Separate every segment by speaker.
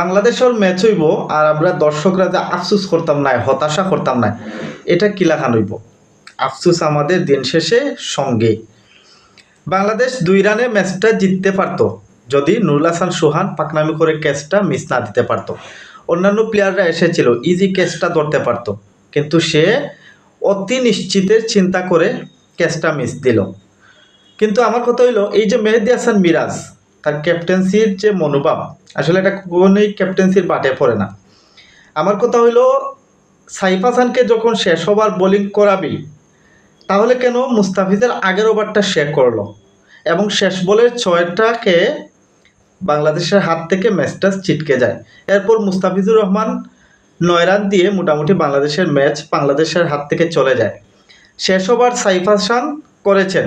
Speaker 1: বাংলাদেশের ম্যাচ হইব আর আমরা দর্শকরা যে আফসুস করতাম না হতাশা করতাম না এটা কিলাখান হইব। আফসুস আমাদের দিন শেষে সঙ্গে বাংলাদেশ দুই রানে ম্যাচটা জিততে পারতো, যদি নুরুল হাসান সোহান পাকনামি করে ক্যাচটা মিস না দিতে পারতো। অন্যান্য প্লেয়াররা এসেছিল ইজি ক্যাচটা ধরতে পারতো, কিন্তু সে অতি নিশ্চিতের চিন্তা করে ক্যাচটা মিস দিল। কিন্তু আমার কথা হইল, এই যে মেহেদি হাসান মিরাজ তার ক্যাপ্টেন্সির যে মনোভাব, আসলে এটা কোনোই ক্যাপ্টেন্সির বাটে পড়ে না। আমার কথা হইল, সাইফ হাসানকে যখন শেষ ওভার বোলিং করাবি, তাহলে কেন মুস্তাফিজের আগের ওভারটা শেষ করল? এবং শেষ বলের ছয়টাকে বাংলাদেশের হাত থেকে ম্যাচটা ছিটকে যায়। এরপর মুস্তাফিজুর রহমান নয় রান দিয়ে মোটামুটি বাংলাদেশের ম্যাচ বাংলাদেশের হাত থেকে চলে যায়। শেষ ওভার সাইফ হাসান করেছেন।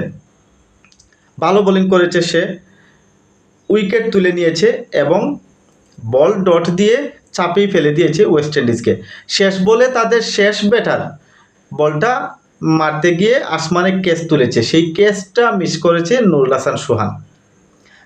Speaker 1: ভালো বোলিং করেছে সে। উইকেট তুলে নিয়েছে এবং বল ডট দিয়ে চাপিয়ে ফেলে দিয়েছে ওয়েস্ট ইন্ডিজকে। শেষ বলে তাদের শেষ ব্যাটার বলটা মারতে গিয়ে আসমানে কেস তুলেছে। সেই কেসটা মিস করেছে নুরুল হাসান সোহান।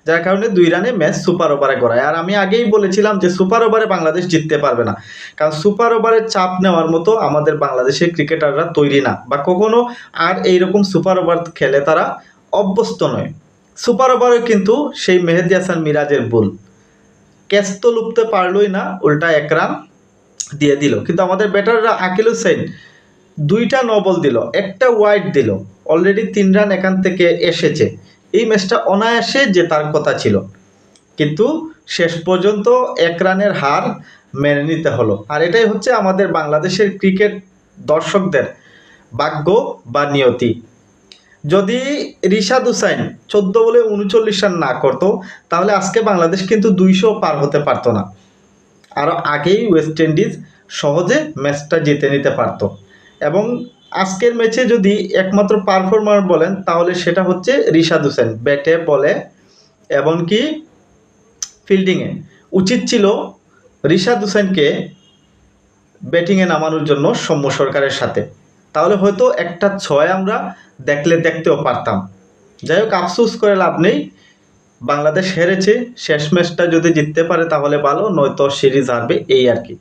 Speaker 1: যার কারণে দুই রানে ম্যাচ সুপার ওভারে করায় আর আমি আগেই বলেছিলাম যে সুপার ওভারে বাংলাদেশ জিততে পারবে না। কারণ সুপার ওভারে চাপ নেওয়ার মতো আমাদের বাংলাদেশের ক্রিকেটাররা তৈরি না বা কখনো আর এইরকম সুপার ওভার খেলে তারা অভ্যস্ত নয়। সুপার ওভারে কিন্তু সেই মেহেদি হাসান মিরাজের ভুল। ক্যাচ তো লুপতে পারলই না, উল্টা এক রান দিয়ে দিল। কিন্তু আমাদের ব্যাটাররা আকিল হুসেন দুইটা নবল দিল, একটা ওয়াইড দিল। অলরেডি তিন রান এখান থেকে এসেছে। এই ম্যাচটা অনায়াসে জেতার কথা ছিল। কিন্তু শেষ পর্যন্ত এক রানের হার মেনে নিতে হলো। আর এটাই হচ্ছে আমাদের বাংলাদেশের ক্রিকেট দর্শকদের ভাগ্য বা নিয়তি। যদি রিশাদ হুসাইন চোদ্দ বলে উনচল্লিশ রান না করতো, তাহলে আজকে বাংলাদেশ কিন্তু দুইশো পার হতে পারতো না। আরও আগেই ওয়েস্ট ইন্ডিজ সহজে ম্যাচটা জিতে নিতে পারতো। এবং আজকের ম্যাচে যদি একমাত্র পারফর্মার বলেন, তাহলে সেটা হচ্ছে রিশাদ হোসেন। ব্যাটে, বলে, এমনকি ফিল্ডিংয়ে উচিত ছিল রিশাদ হোসেনকে ব্যাটিংয়ে নামানোর জন্য সৌম্য সরকারের সাথে। তাহলে হয়তো একটা ছয় আমরা দেখলে দেখতেও পারতাম। যাই হোক, আফসোস করে লাভ নেই। বাংলাদেশ হেরেছে, শেষ ম্যাচটা যদি জিততে পারে তাহলে ভালো, নয়তো সিরিজ হারবে, এই আর কি।